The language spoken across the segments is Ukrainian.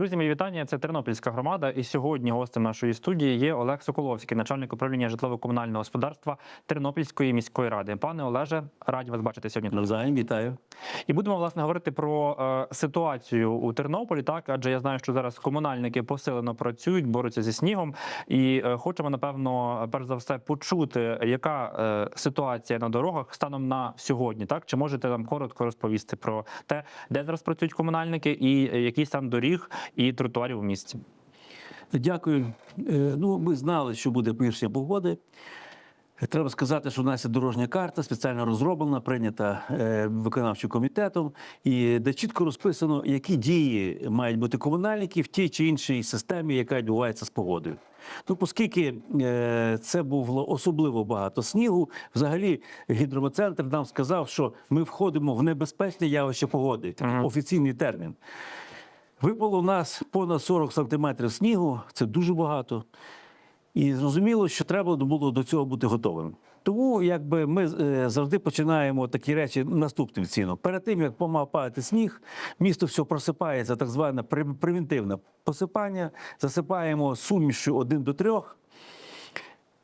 Друзі, мої вітання. Це Тернопільська громада. І сьогодні гостем нашої студії є Олег Соколовський, начальник управління житлово-комунального господарства Тернопільської міської ради. Пане Олеже, раді вас бачити сьогодні. Навзаєм вітаю. І будемо власне говорити про е, ситуацію у Тернополі. Так, адже я знаю, що зараз комунальники посилено працюють, борються зі снігом. І е, хочемо напевно, перш за все, почути, яка е, ситуація на дорогах станом на сьогодні. Так, чи можете нам коротко розповісти про те, де зараз працюють комунальники, і е, який стан доріг і тротуарів у місті? Дякую. Е, Ну, ми знали, що буде погіршення погоди. Треба сказати, що в нас є дорожня карта спеціально розроблена, прийнята е, виконавчим комітетом, і де чітко розписано, які дії мають бути комунальники в тій чи іншій системі, яка відбувається з погодою. Ну, оскільки е, це було особливо багато снігу, взагалі гідрометцентр нам сказав, що ми входимо в небезпечне явище погоди, Мгм. офіційний термін. Випало в нас понад 40 сантиметрів снігу, це дуже багато. І зрозуміло, що треба було до цього бути готовим. Тому якби ми е, завжди починаємо такі речі наступним чином. Перед тим як помав падати сніг, місто все просипається, так зване превентивне посипання. Засипаємо сумішю 1 до 3.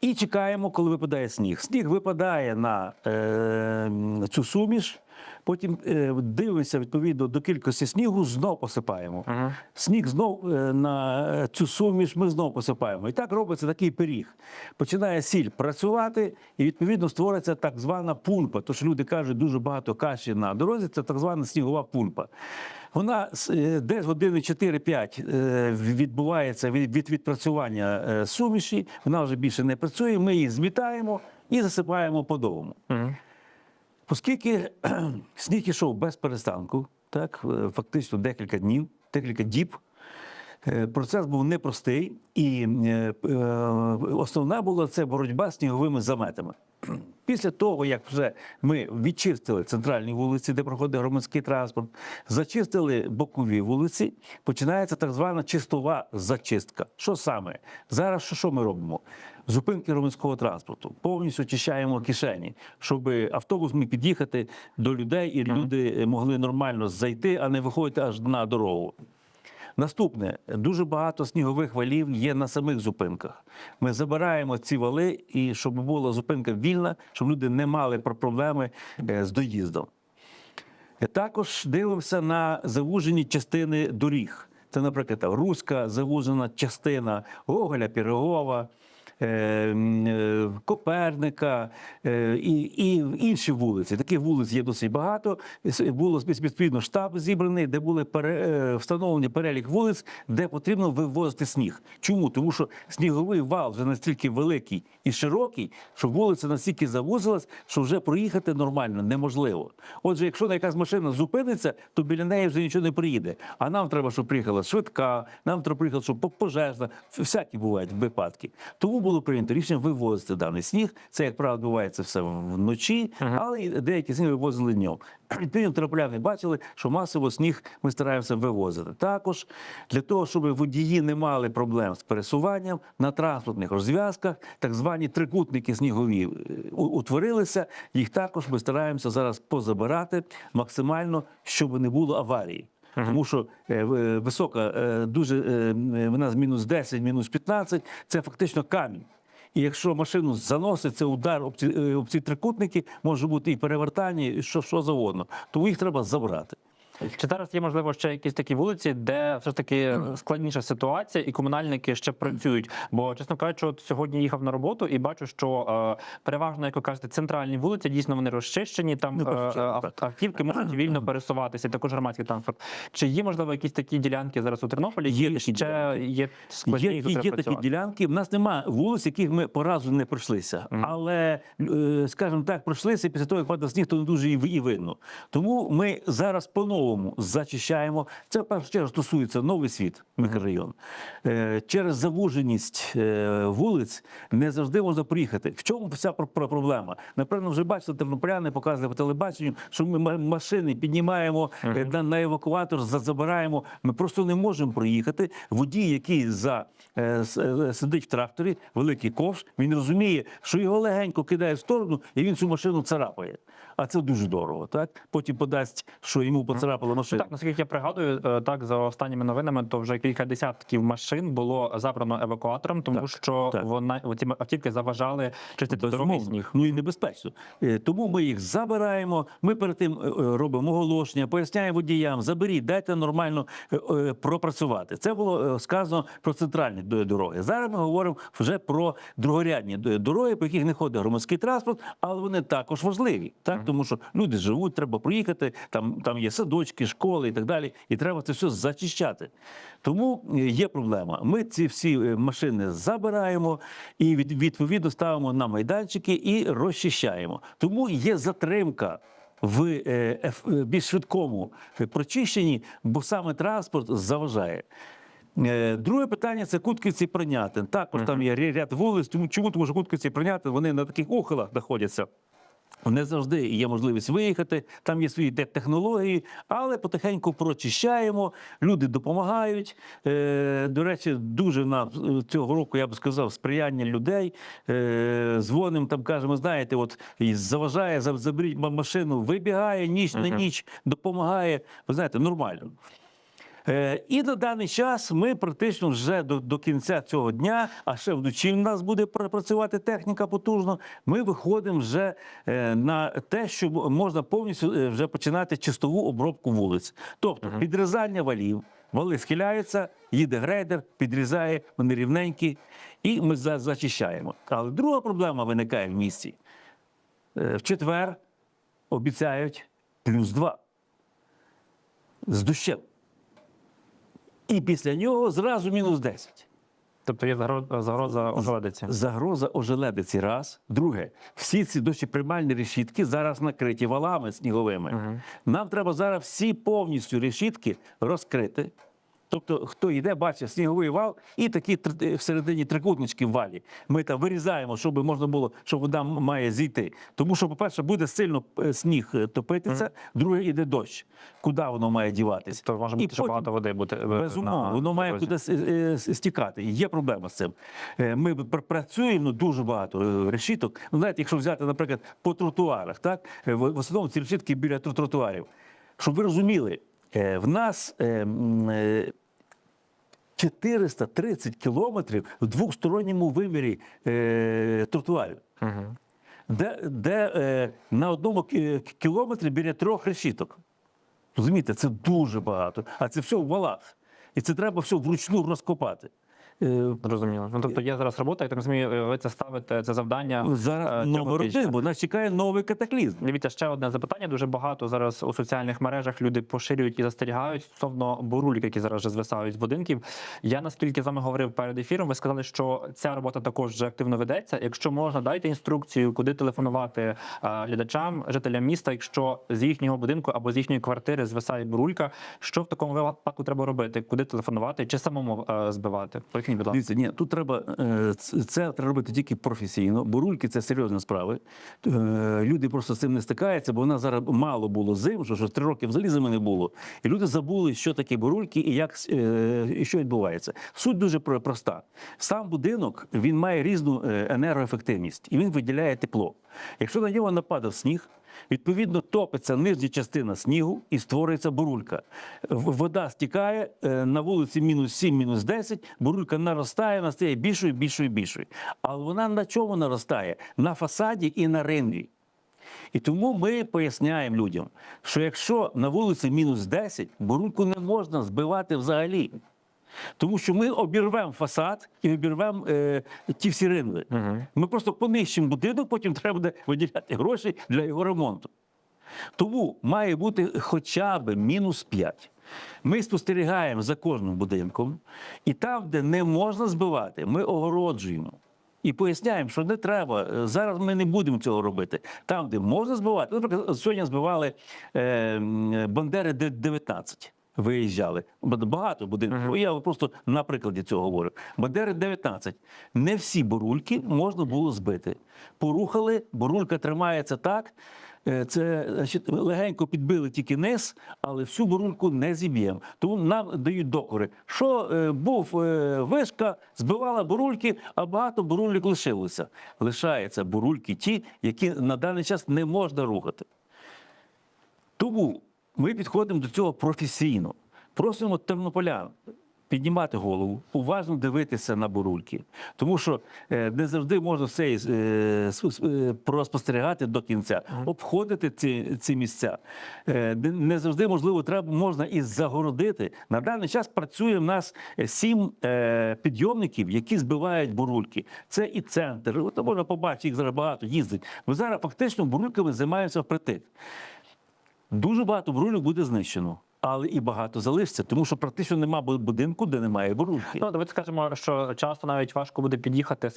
І чекаємо, коли випадає сніг. Сніг випадає на е, цю суміш, потім е, дивимося відповідно до кількості снігу, знов посипаємо. Угу. Сніг знов е, на цю суміш ми знов посипаємо. І так робиться такий пиріг. Починає сіль працювати, і відповідно створюється так звана пумпа. Тож люди кажуть, дуже багато каші на дорозі. Це так звана снігова пумпа. Вона е, десь години 4-5 е, відбувається від, від відпрацювання е, суміші. Вона вже більше не працює. Ми її змітаємо і засипаємо по-новому. Угу. Оскільки сніг ішов без перестанку, так, е, фактично декілька днів, декілька діб, е, процес був непростий, і е, основна була це боротьба з сніговими заметами. Після того, як вже ми відчистили центральні вулиці, де проходить громадський транспорт, зачистили бокові вулиці, починається так звана чистова зачистка. Що саме? Зараз що, що ми робимо? Зупинки громадського транспорту. Повністю очищаємо кишені, щоб автобус міг під'їхати до людей, і люди могли нормально зайти, а не виходити аж на дорогу. Наступне дуже багато снігових валів є на самих зупинках. Ми забираємо ці вали, і щоб була зупинка вільна, щоб люди не мали проблеми е, з доїздом. Також дивимося на завужені частини доріг. Це, наприклад, Руська завужена частина, Гоголя, Пірогова. Е, е, Коперника е, і, і інші вулиці. Таких вулиць є досить багато. Було відповідно штаб зібраний, де були встановлені перелік вулиць, де потрібно вивозити сніг. Чому? Тому що сніговий вал вже настільки великий і широкий, що вулиця настільки завузилась, що вже проїхати нормально неможливо. Отже, якщо якась машина зупиниться, то біля неї вже нічого не приїде. А нам треба, щоб приїхала швидка, нам треба приїхала, щоб пожежна. Всякі бувають випадки. Тому було прийнято рішення вивозити даний сніг. Це, як правило, відбувається все вночі, але деякі сніг вивозили днем. Відповідно, терапляни бачили, що масово сніг ми стараємося вивозити. Також для того, щоб водії не мали проблем з пересуванням на транспортних розв'язках, так звані трикутники снігові е, утворилися. Їх також ми стараємося зараз позабирати максимально, щоб не було аварії. Тому що е, висока, е, дуже е, вона з мінус 10, мінус 15 – це фактично камінь. І якщо машину заносить, це удар об ці, е, об ці трикутники, може бути і перевертання, і що, що завгодно. Тому їх треба забрати. Чи зараз є можливо ще якісь такі вулиці, де все ж таки складніша ситуація, і комунальники ще працюють? Бо, чесно кажучи, от сьогодні їхав на роботу і бачу, що е, переважно, як ви кажете, центральні вулиці дійсно вони розчищені. Там е, е, автівки можуть вільно пересуватися, також громадський транспорт. Чи є можливо якісь такі ділянки зараз у Тернополі? Є такі ще ділянки. є складні, Є, є, є такі ділянки. В нас немає вулиць, яких ми по разу не пройшлися. Але, е, скажімо так, пройшлися після того, як падав сніг, то не дуже і видно. Тому ми зараз по-новому зачищаємо. Це в першу чергу стосується новий світ, мікрорайон. Е, Через завуженість е, вулиць не завжди можна приїхати. В чому вся про- про- проблема? Напевно, вже бачили тернополяни, показували по телебаченню, що ми машини піднімаємо е, на, евакуатор, забираємо. Ми просто не можемо проїхати. Водій, який за сидить в тракторі, великий ковш, він розуміє, що його легенько кидає в сторону, і він цю машину царапає. А це дуже дорого. Так потім подасть, що йому поцарапає потрапила машина. Так, наскільки я пригадую, е, так за останніми новинами, то вже кілька десятків машин було забрано евакуатором, тому Так, що так. вона ці автівки заважали чистити дороги сніг. Ну і небезпечно. Е, Тому ми їх забираємо. Ми перед тим е, робимо оголошення, поясняємо водіям, заберіть, дайте нормально пропрацювати. Це було сказано про центральні дороги. Зараз ми говоримо вже про другорядні дороги, по яких не ходить громадський транспорт, але вони також важливі, так тому що люди живуть, треба проїхати. Там там є садочки, школи і так далі. І треба це все зачищати. Тому е, є проблема. Ми ці всі е, машини забираємо і відповідно ставимо на майданчики і розчищаємо. Тому є затримка. В е, більш швидкому прочищенні, бо саме транспорт заважає. Друге питання це Кутківці Прийнятин. Також там є ряд вулиць. Тому чому тому що Кутківці Прийнятин, вони на таких ухилах знаходяться. Не завжди є можливість виїхати, там є свої технології, але потихеньку прочищаємо, люди допомагають. Е, до речі, дуже на е, цього року, я б сказав, сприяння людей. Е, дзвонимо, там кажемо, знаєте, от заважає, за- заберіть машину, вибігає ніч на ніч, допомагає. Ви знаєте, нормально. Е, І на даний час ми практично вже до, до кінця цього дня, а ще вночі в нас буде працювати техніка потужно. Ми виходимо вже е, на те, що можна повністю е, вже починати чистову обробку вулиць. Тобто підрізання валів, вали схиляються, їде грейдер, підрізає, вони рівненькі, і ми зачищаємо. Але друга проблема виникає в місті. В четвер обіцяють плюс два з дощем. І після нього зразу мінус 10. Тобто є загроза ожеледиці. Загроза ожеледиці раз. Друге, всі ці дощеприймальні решітки зараз накриті валами сніговими. Нам треба зараз всі повністю решітки розкрити. Тобто, хто йде, бачить сніговий вал і такі е, всередині трикутнички в валі. Ми там вирізаємо, щоб можна було, що вода має зійти. Тому що, по-перше, буде сильно е, сніг е, топитися, друге йде дощ. Куди воно має діватися? То може бути, що багато води бути. е, Безумовно, воно має е, стікати. Є проблема з цим. Ми працюємо дуже багато решіток. Ну, знаєте, якщо взяти, наприклад, по тротуарах, так в основному ці решітки біля тротуарів. Щоб ви розуміли, в нас 430 кілометрів в двосторонньому вимірі е, тротуарів. угу. Де, де е, на одному кілометрі біля трьох решіток. Розумієте, це дуже багато. А це все в валах. І це треба все вручну розкопати. Е, Зрозуміло. Ну тобто є зараз робота, я так розумію, е, ви це ставите це завдання. е, Зараз номер один, бо нас чекає новий катаклізм. Дивіться, ще одне запитання. Дуже багато зараз у соціальних мережах люди поширюють і застерігають стосовно бурульок, які зараз вже звисають з будинків. Я наскільки з вами говорив перед ефіром, ви сказали, що ця робота також вже активно ведеться. Якщо можна, дайте інструкцію, куди телефонувати глядачам, жителям міста, якщо з їхнього будинку або з їхньої квартири звисає бурулька. Що в такому випадку треба робити? Куди телефонувати чи самому збивати? Поясніть, будь ласка. Ні, тут треба е, це треба робити тільки професійно. Бо рульки це серйозні справи. Е, Люди просто з цим не стикаються, бо в нас зараз мало було зим, що, що три роки взагалі зими не було. І люди забули, що таке бурульки і як е, і що відбувається. Суть дуже проста. Сам будинок він має різну енергоефективність і він виділяє тепло. Якщо на нього нападав сніг. Відповідно, топиться нижня частина снігу і створюється бурулька. Вода стікає е, на вулиці мінус 7, мінус 10, бурулька наростає, вона стає більшою, більшою, більшою. Але вона на чому наростає? На фасаді і на ринві. І тому ми поясняємо людям, що якщо на вулиці мінус 10, бурульку не можна збивати взагалі. Тому що ми обірвемо фасад і обірвемо е, ті всі ринви. Ми просто понищимо будинок, потім треба буде виділяти гроші для його ремонту. Тому має бути хоча б мінус 5. Ми спостерігаємо за кожним будинком, і там, де не можна збивати, ми огороджуємо. І поясняємо, що не треба. е, Зараз ми не будемо цього робити. Там, де можна збивати, наприклад, сьогодні збивали е, Бандери 19. Виїжджали. Багато будинків. Я просто на прикладі цього говорю. Бандери 19. Не всі бурульки можна було збити. Порухали, бурулька тримається так. Е, Це значить, легенько підбили тільки низ, але всю бурульку не зіб'ємо. Тому нам дають докори. Що е, був е, вишка, збивала бурульки, а багато бурульок лишилося. Лишаються бурульки ті, які на даний час не можна рухати. Тому ми підходимо до цього професійно. Просимо тернополян піднімати голову, уважно дивитися на бурульки. Тому що е, не завжди можна все е, е, проспостерігати до кінця, обходити ці, ці місця. Не- завжди можливо треба можна і загородити. На даний час працює в нас сім підйомників, які збивають бурульки. Це і центр. От можна побачити, їх зараз багато їздить. Ми зараз фактично бурульками займаємося впритик. Дуже багато бурульок буде знищено, але і багато залишиться, тому що практично немає будинку, де немає бурульки. Ну, давайте скажемо, що часто навіть важко буде під'їхати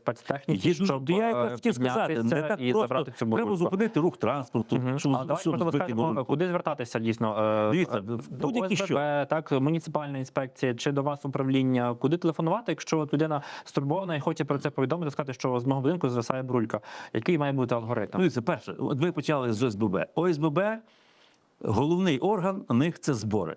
дуже- щоб я е, якраз хотів сказати, не так і просто забрати цю треба зупинити рух транспорту, Мгм. щоб, А давайте щоб можливо, скажемо, куди звертатися дійсно? Е, Дивіться, е, до ОСББ, що. так, муніципальна інспекція чи до вас управління, куди телефонувати, якщо от людина стурбована і хоче про це повідомити, сказати, що з мого будинку звисає брулька. Який має бути алгоритм? Ну, Дивіться, перше, ви почали з ОСББ. ОСББ, головний орган у них це збори.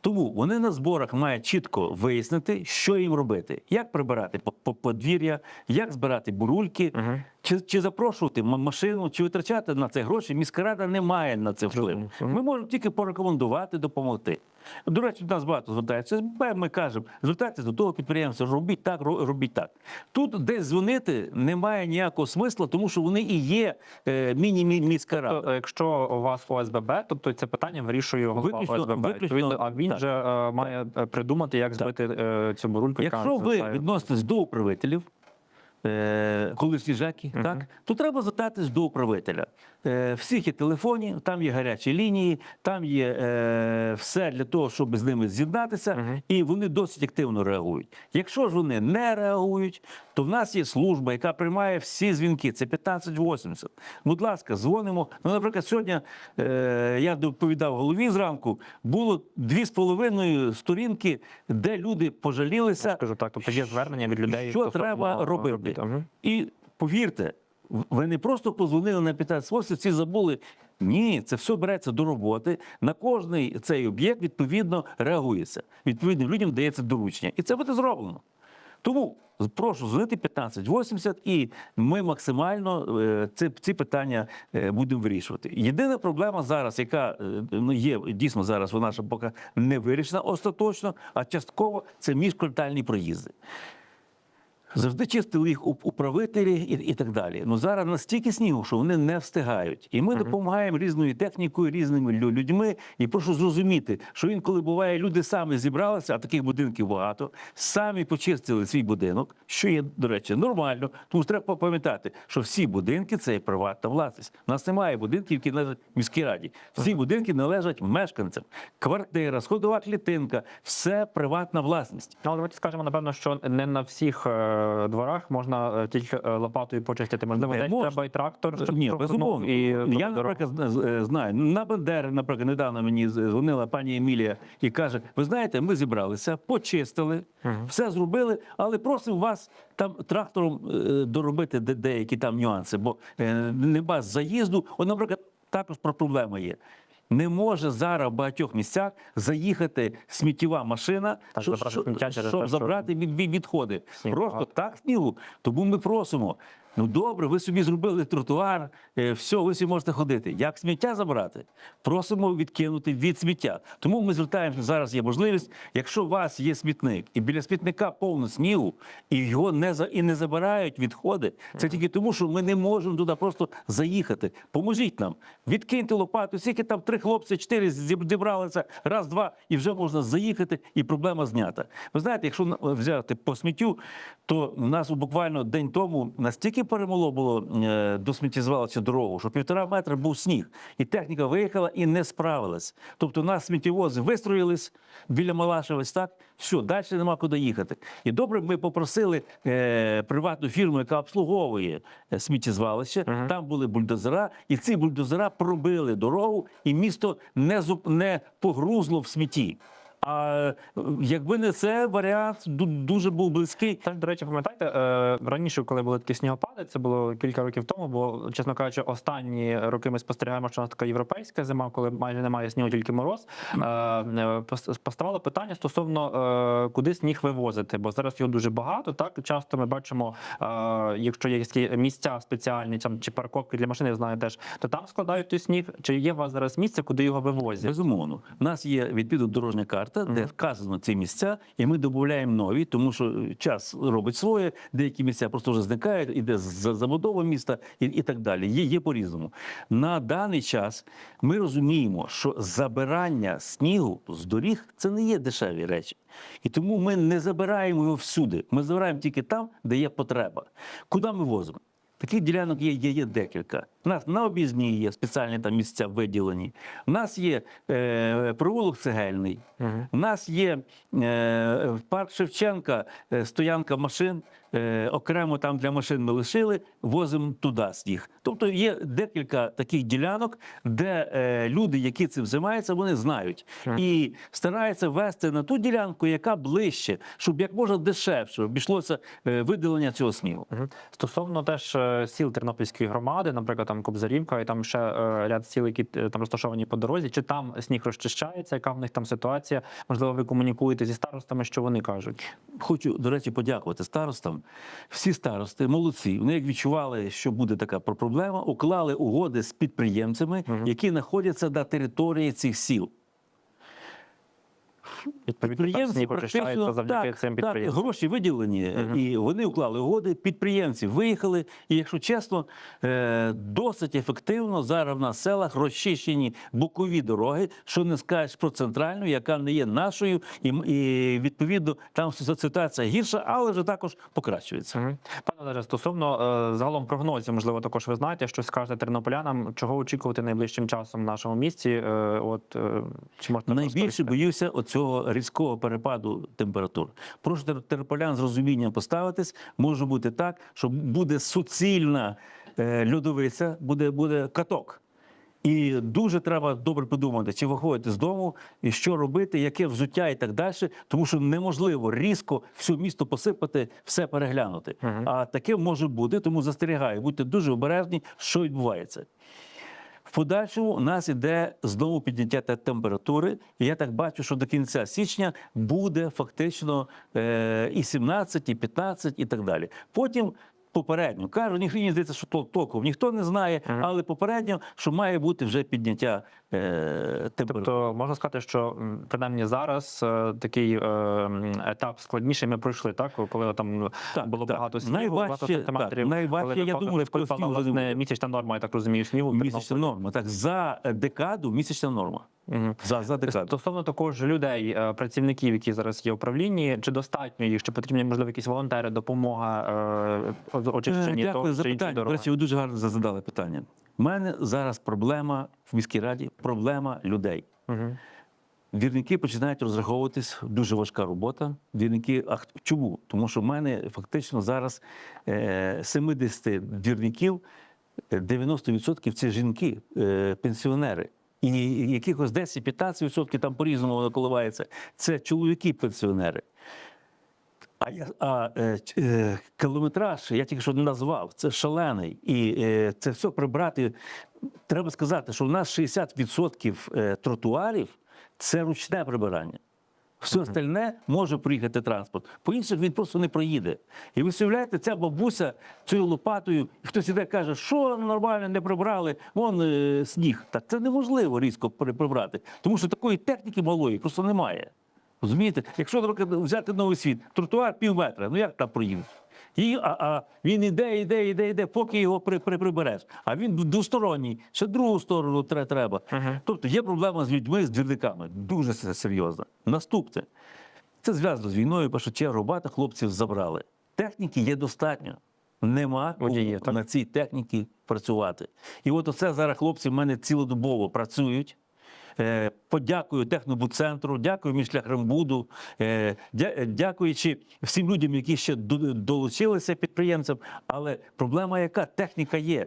Тому вони на зборах мають чітко вияснити, що їм робити, як прибирати по- по- подвір'я, як збирати бурульки, угу. чи, чи запрошувати машину, чи витрачати на це гроші. Міська рада не має на це впливу. Ми можемо тільки порекомендувати, допомогти. До речі, до нас багато звертається. Ми кажемо, звертайтеся до того підприємства, робіть так, робіть так. Тут десь дзвонити немає ніякого смисла, тому що вони і є е, міні-міська рада. Тобто, якщо у вас ОСББ, тобто це питання вирішує голова Виключно- ОСББ. виключно- а він так. же е, має е, придумати, як збити е, цю бурульку. Якщо ви відноситесь до управителів, е, колишні жеки, Мгм. так, то треба звертатись до управителя. Е, всіх є телефоні, там є гарячі лінії, там є е, все для того, щоб з ними з'єднатися, Мгм. і вони досить активно реагують. Якщо ж вони не реагують, то в нас є служба, яка приймає всі дзвінки. Це 1580. Будь ласка, дзвонимо. Ну, наприклад, сьогодні е, я доповідав голові зранку, було дві з половиною сторінки, де люди пожалілися. Скажу так, тобто є звернення від людей. Що треба е, робити? Мгм. І повірте, ви не просто позвонили на 15 всі забули. Ні, це все береться до роботи. На кожний цей об'єкт відповідно реагується. Відповідно, людям дається доручення. І це буде зроблено. Тому прошу дзвонити 1580 і ми максимально е, ці, ці питання е, будемо вирішувати. Єдина проблема зараз, яка е, ну, є дійсно зараз, вона ще поки не вирішена остаточно, а частково це міжквартальні проїзди. Завжди чистили їх уп- управителі і, і так далі. Ну зараз настільки снігу, що вони не встигають. І ми допомагаємо різною технікою, різними людьми. І прошу зрозуміти, що інколи буває, люди самі зібралися, а таких будинків багато, самі почистили свій будинок, що є, до речі, нормально. Тому треба пам'ятати, що всі будинки це приватна власність. У нас немає будинків, які належать міській раді. Всі будинки належать мешканцям. Квартира, сходова клітинка все приватна власність. Ну, але давайте скажемо, напевно, що не на всіх е, дворах можна е, тільки е, лопатою почистити. Можливо, десь можна. треба і трактор, щоб Ні, безумовно. і я, наприклад, е, знаю. На Бендери, наприклад, недавно мені дзвонила пані Емілія і каже: ви знаєте, ми зібралися, почистили, все зробили, але просимо вас там трактором е, доробити деякі там нюанси, бо е, нема заїзду. От, наприклад, також про проблеми є. Не може зараз в багатьох місцях заїхати сміттєва машина, Так, щоб, забрати щоб, щоб забрати від, від- відходи. Просто так снігу. Тому ми просимо. Ну добре, ви собі зробили тротуар, е, все, ви собі можете ходити. Як сміття забрати? Просимо відкинути від сміття. Тому ми звертаємося зараз. Є можливість, якщо у вас є смітник, і біля смітника повно снігу, і його не за і не забирають відходи. Це тільки тому, що ми не можемо туди просто заїхати. Поможіть нам, відкиньте лопату. Скільки там три хлопці, чотири зіб- зібралися, раз, два, і вже можна заїхати, і проблема знята. Ви знаєте, якщо взяти по сміттю, то у нас буквально день тому настільки перемоло було е, до сміттєзвалища дорогу, що півтора метра був сніг, і техніка виїхала і не справилась. Тобто, у нас сміттєвози вистроїлись біля Малашевець, так все, далі нема куди їхати. І добре, ми попросили е, приватну фірму, яка обслуговує е, сміттєзвалище. Там були бульдозера, і ці бульдозера пробили дорогу, і місто не зуп- не погрузло в смітті. А якби не це, варіант ду- дуже був близький. Теж, до речі, пам'ятаєте, е, раніше, коли були такі снігопади. Це було кілька років тому. Бо, чесно кажучи, останні роки ми спостерігаємо, що у нас така європейська зима, коли майже немає снігу, тільки мороз. Е, е, Поставало питання стосовно куди сніг вивозити, бо зараз його дуже багато. Так часто ми бачимо, якщо є якісь місця спеціальні там чи парковки для машин, я знаю теж, то там складають той сніг. Чи є у вас зараз місце, куди його вивозять? Безумовно, у нас є відповідно дорожня карта, де вказано ці місця, і ми додаємо нові, тому що час робить своє, деякі місця просто вже зникають, іде за- забудова міста і, і так далі. Є, є по-різному. На даний час ми розуміємо, що забирання снігу з доріг це не є дешеві речі. І тому ми не забираємо його всюди. Ми забираємо тільки там, де є потреба. Куди ми возимо? Таких ділянок є, є, є декілька. У нас на об'їзні є спеціальні там місця виділені. У нас є е, провулок цегельний. У нас є е, парк Шевченка, е, стоянка машин. Е, окремо там для машин ми лишили, возимо туди сніг. Тобто є декілька таких ділянок, де е, люди, які цим займаються, вони знають і стараються вести на ту ділянку, яка ближче, щоб як можна дешевше обійшлося е, виділення цього снігу. Стосовно теж е, сіл Тернопільської громади, наприклад, там Кобзарівка, і там ще е, ряд сіл, які е, там розташовані по дорозі, чи там сніг розчищається, яка в них там ситуація? Можливо, ви комунікуєте зі старостами, що вони кажуть? Хочу, до речі, подякувати старостам. Всі старости молодці. Вони як відчували, що буде така проблема, уклали угоди з підприємцями, які знаходяться на території цих сіл. Так, сніг завдяки так, цим так, гроші виділені, і вони уклали угоди. Підприємці виїхали. І, якщо чесно, е, досить ефективно зараз в нас в селах розчищені бокові дороги, що не скажеш про центральну, яка не є нашою, і, і відповідно там ситуація гірша, але вже також покращується. Мгм. Пане Олеже, стосовно е, загалом прогнозів, можливо, також ви знаєте, щось скажете тернополянам, чого очікувати найближчим часом в нашому місті? Е, от е, чи можна Найбільше боюся оцього різкого перепаду температур. Прошу тер- тернополян з розумінням поставитись. Може бути так, що буде суцільна е, льодовиця, буде, буде каток. І дуже треба добре подумати, чи виходити з дому, і що робити, яке взуття і так далі, тому що неможливо різко все місто посипати, все переглянути. А таке може бути, тому застерігаю, будьте дуже обережні, що відбувається. В подальшому у нас іде знову підняття те- температури, і я так бачу, що до кінця січня буде фактично е, і 17, і 15, і так далі. Потім. Попередньо кажу, ніхто не здається, що тол- толком ніхто не знає, але попередньо, що має бути вже підняття температури. Тобто можна сказати, що принаймні зараз е, такий е, етап складніший ми пройшли, так коли там Так, було так. багато снігу, Найважче- багато сантиметрів. так, найважче, коли я випала- думаю, коли впала, власне, місячна норма, я так розумію, снігу. Місячна норма. Так, за декаду місячна норма. Мгм. За, за декаду. Стосовно також людей, е, працівників, які зараз є в управлінні, чи достатньо їх, чи потрібні можливо якісь волонтери, допомога е, очищенні Е, Дякую того за питання. До дороги? речі, ви дуже гарно задали питання. У мене зараз проблема в міській раді, проблема людей. Мгм. Двірники починають розраховуватись, дуже важка робота. Двірники, а чому? Тому що в мене фактично зараз е, 70 двірників, е, 90% це жінки, е, пенсіонери. І якихось 10-15% там по-різному воно коливається. Це чоловіки-пенсіонери. А, я, а е, е, кілометраж, я тільки що не назвав, це шалений. І е, це все прибрати. Треба сказати, що у нас 60% е, тротуарів це ручне прибирання. Все остальне може проїхати транспорт. По інших він просто не проїде. І ви уявляєте, ця бабуся цією лопатою, і хтось іде каже, що нормально не прибрали, вон е, сніг. Так це неможливо різко при- прибрати, тому що такої техніки малої просто немає. Розумієте, якщо, наприклад, взяти новий світ, тротуар пів метра, ну як там проїдеш? І, а, а він іде, іде, іде, іде, поки його при, при, прибереш. А він двосторонній, ще другу сторону тре- треба. Тобто є проблема з людьми, з двірниками. Дуже се- серйозна. Наступне. Це зв'язано з війною, першу чергу, багато хлопців забрали. Техніки є достатньо. Нема Водіїв, на цій техніці працювати. І от оце зараз хлопці в мене цілодобово працюють. Е, Подякую технобудцентру, дякую Мішляхрембуду, е, дякуючи всім людям, які ще до- долучилися підприємцям. Але проблема яка? Техніка є.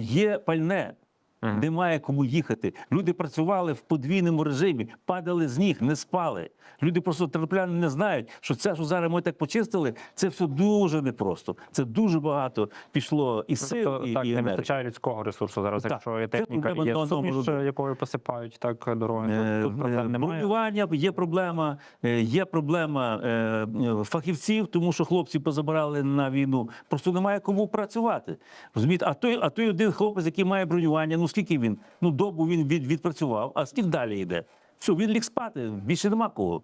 Є пальне. Мгм. немає кому їхати. Люди працювали в подвійному режимі, падали з ніг, не спали. Люди просто терпляни не знають, що це, що зараз ми так почистили, це все дуже непросто. Це дуже багато пішло і сил, Тобто, і, так, і не вистачає людського ресурсу зараз, Так, якщо є техніка, є суміш, якою посипають так дороги. Е, Тут е, немає. Бронювання є проблема, е, є проблема е, фахівців, тому що хлопці позабирали на війну. Просто немає кому працювати. Розумієте? А той, а той один хлопець, який має бронювання, ну скільки він? Ну добу він від, відпрацював, а скільки далі йде? Все, він ліг спати, більше нема кого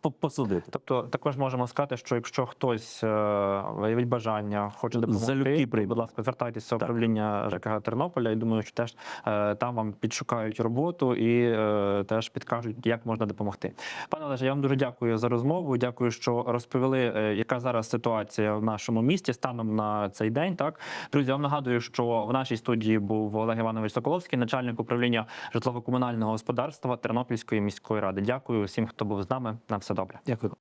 по- посадити. Тобто також можемо сказати, що якщо хтось е, виявить бажання, хоче допомогти, Залюбки прийме. будь ласка, звертайтеся в управління ЖКГ Тернополя. І думаю, що теж е, там вам підшукають роботу і е, теж підкажуть, як можна допомогти. Пане Олеже, я вам дуже дякую за розмову. Дякую, що розповіли, яка зараз ситуація в нашому місті станом на цей день. Так, друзі, я вам нагадую, що в нашій студії був Олег Іванович Соколовський, начальник управління житлово-комунального господарства Тернопільської міської ради. Дякую всім, хто був з нами. На все добре. Дякую.